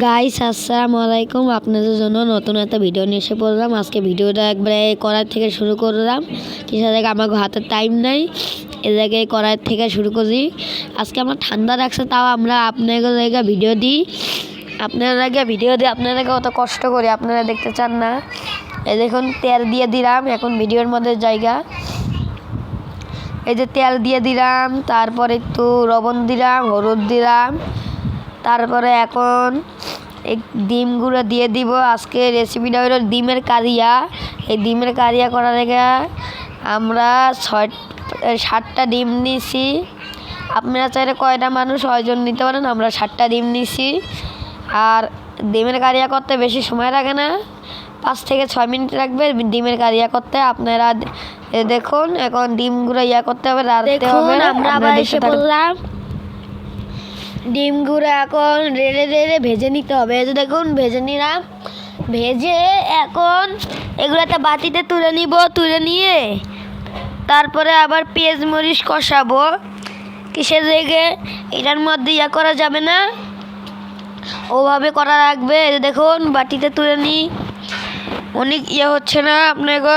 Guys আসসালামু আলাইকুম। আপনাদের জন্য নতুন একটা ভিডিও নিয়ে এসে পড়লাম। আজকে ভিডিওটা একবারে করার থেকে শুরু করলাম। কিসে দেখে আমার হাতে টাইম নাই। এ জায়গায় করার থেকে শুরু করি। আজকে আমার ঠান্ডা লাগছে, তাও আমরা আপনাদের জায়গায় ভিডিও দিই। আপনার আগে ভিডিও দিই আপনাদেরকে অত কষ্ট করি, আপনারা দেখতে চান না। এই দেখুন, তেল দিয়ে দিলাম, এখন ভিডিওর মধ্যে জায়গা। এই যে তেল দিয়ে দিলাম, তারপর একটু লবণ দিলাম, হলুদ দিলাম। তারপরে এখন এই ডিমগুলো দিয়ে দিব। আজকে রেসিপিটা হলো ডিমের কারিয়া। এই ডিমের কারিয়া করার আগে আমরা ছয় সাতটা ডিম নিছি। আপনারা চাইলে কয়টা মানুষ ছয়জন নিতে পারেন আমরা সাতটা ডিম নিছি। আর ডিমের কারিয়া করতে বেশি সময় লাগে না। পাঁচ থেকে ছয় মিনিট লাগবে ডিমের কারিয়া করতে। আপনারা দেখুন এখন ডিমগুলো ইয়া করতে হবে রাখতে হবে। আমরা আবার এসে থাকুন। ডিমগুলো এখন রেড়ে রেড়ে ভেজে নিতে হবে। এই যে দেখুন, ভেজে নিলাম। ভেজে এখন এগুলো একটা বাটিতে তুলে নিব, তুলে নিয়ে তারপরে আবার পেঁয়াজ মরিচ কষাবো। কিসের রেগে? এটার মধ্যে ইয়া করা যাবে না। ওভাবে করা যে দেখুন, বাটিতে তুলে নিই। অনেক ইয়ে হচ্ছে না আপনাকে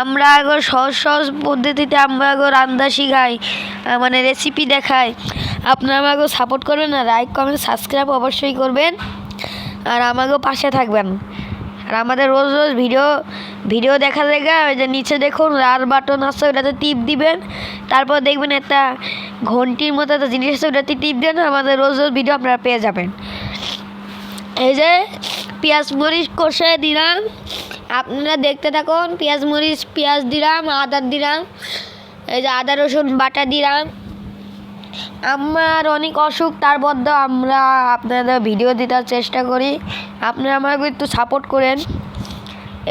আমরা আগর সহজ সহজ পদ্ধতিতে আমরা আগর রান্না শিখাই মানে রেসিপি দেখাই। আপনারা আমাকে সাপোর্ট করবেন আর লাইক কমেন্ট সাবস্ক্রাইব অবশ্যই করবেন। আর আমাকেও পাশে থাকবেন। আর আমাদের রোজ রোজ ভিডিও ভিডিও দেখা দেখা, ওই যে নিচে দেখুন লাল বাটন আছে, ওটাতে টিপ দিবেন। তারপর দেখবেন একটা ঘন্টির মতো একটা জিনিস আছে, ওটাতে টিপ দেন আমাদের রোজ রোজ ভিডিও আপনারা পেয়ে যাবেন। এই যে পেঁয়াজ মরিচ কষে দিলাম। আপনারা দেখতে থাকুন, পেঁয়াজ মরিচ, পেঁয়াজ দিলাম, আদা দিলাম, এই যে আদা, রসুন, বাটা দিলাম। আমার অনেক অসুখ, তার মধ্যে আমরা আপনাদের ভিডিও দিতে চেষ্টা করি। আপনারা আমাকে একটু সাপোর্ট করেন।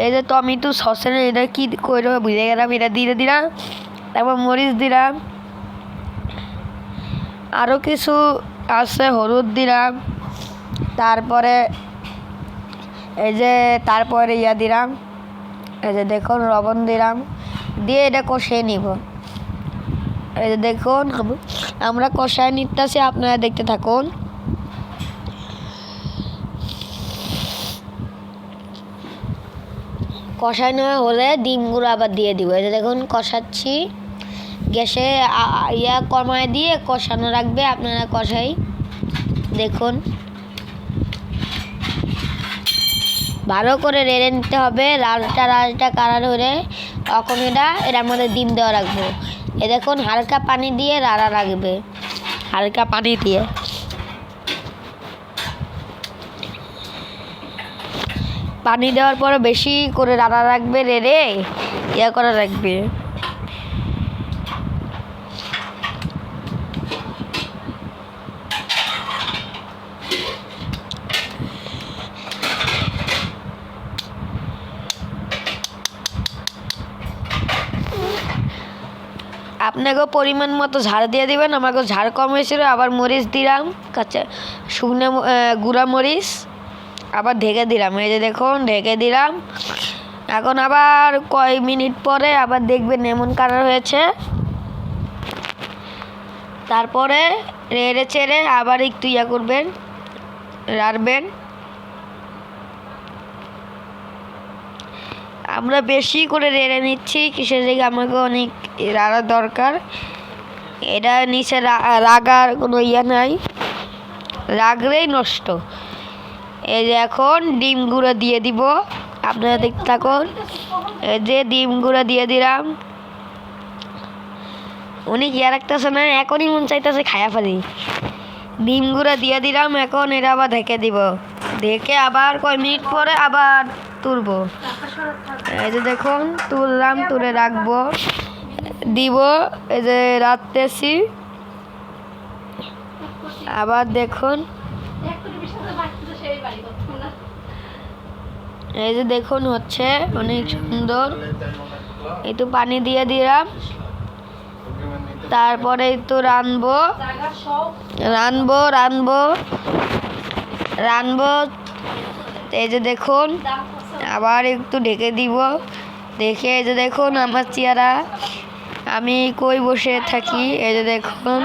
এই যে টমেটো সসের এটা কী করে বুঝে গেলাম, এটা দিয়ে দিলাম, তারপর মরিচ দিলাম। আরও কিছু আছে, হলুদ দিলাম। তারপরে এই যে তারপরে ইয়া দিলাম, এই যে দেখুন লবণ দিলাম, দিয়ে এটা কষিয়ে নিব। এই যে দেখুন, আমরা কষায় নিতেছি, আপনারা দেখতে থাকুন। কষানো হলে ডিমগুলো আবার দিয়ে দিব। এই যে দেখুন, কষাচ্ছি। গ্যাসে ইয়া কমায় দিয়ে কষানো রাখবে, আপনারা কষাই দেখুন। ভালো করে রেড়ে নিতে হবে। লালটা লালটা কালার হলে তখন এটা, এটার মধ্যে ডিম দেওয়া রাখব এ দেখুন, হালকা পানি দিয়ে রাড়া লাগবে। হালকা পানি দিয়ে। পানি দেওয়ার পর বেশি করে রাড়া রাখবে রেড়ে ইয়ে করা রাখবে আপনাকেও পরিমাণ মতো ঝাড় দিয়ে দিবেন, আমাকেও ঝাড় কম হয়েছিল, আবার মরিচ দিলাম, কাঁচা শুকনো গুঁড়া মরিচ, আবার ঢেকে দিলাম, এই যে দেখুন, ঢেকে দিলাম। এখন আবার কয় মিনিট পরে আবার দেখবেন এমন কালার হয়েছে। তারপরে রেড়ে চেড়ে আবার একটু ইয়া করবেন, রাড়বেন। আমরা বেশি করে রেড়ে নিচ্ছি, কিসের দিকে আমাকে অনেক রাড়ার দরকার। এটা নিচে রাগার কোনো ইয়ে নাই। রাগলেই নষ্ট। এই যে এখন ডিম গুঁড়ো দিয়ে দিব। আপনারা দেখতে থাকুন। এই যে ডিম গুঁড়ো দিয়ে দিলাম। উনি আর একটা না? এখনই মন চাইতেছে খায়া ফেলি। ডিম গুঁড়ো দিয়ে দিলাম, এখন এটা আবার ঢেকে দিব। ঢেকে আবার কয় মিনিট পরে আবার তুলবো। এই যে দেখুন, তুললাম, তুলে রাখব। দিব, এই যে রাখতেছি। আবার দেখুন। এই যে দেখুন, হচ্ছে অনেক সুন্দর। একটু পানি দিয়ে দিলাম। তারপরে একটু রানবো। রানবো রানবো। রানবো। এই যে দেখুন, আবার একটু ঢেকে দিব। দেখে এই যে দেখুন আমার চেহারা। আমি কই বসে থাকি? এই যে দেখুন,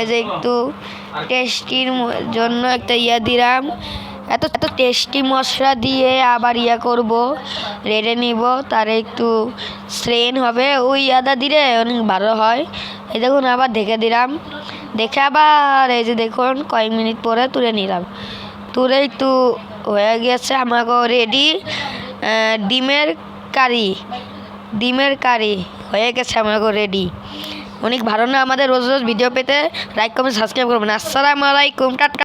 এই যে একটু টেস্টির জন্য একটা ইয়া দিলাম। এত এত টেস্টি মশলা দিয়ে আবার ইয়া করব। রেড়ে নিব, তার একটু স্ট্রেন হবে। ওই আদা দিলে অনেক ভালো হয়। এই দেখুন, আবার দেখে দিলাম। দেখে আবার এই যে দেখুন, কয়েক মিনিট পরে তুলে নিলাম। তুলে তো হয়ে গেছে, আমাকে রেডি ডিমের কারি ডিমের কারি হয়ে গেছে আমাকে রেডি অনেক ভালো না আমাদের রোজ রোজ ভিডিও পেতে? লাইক কমেন্ট সাবস্ক্রাইব করবেন। আসসালামু আলাইকুম, টাটা।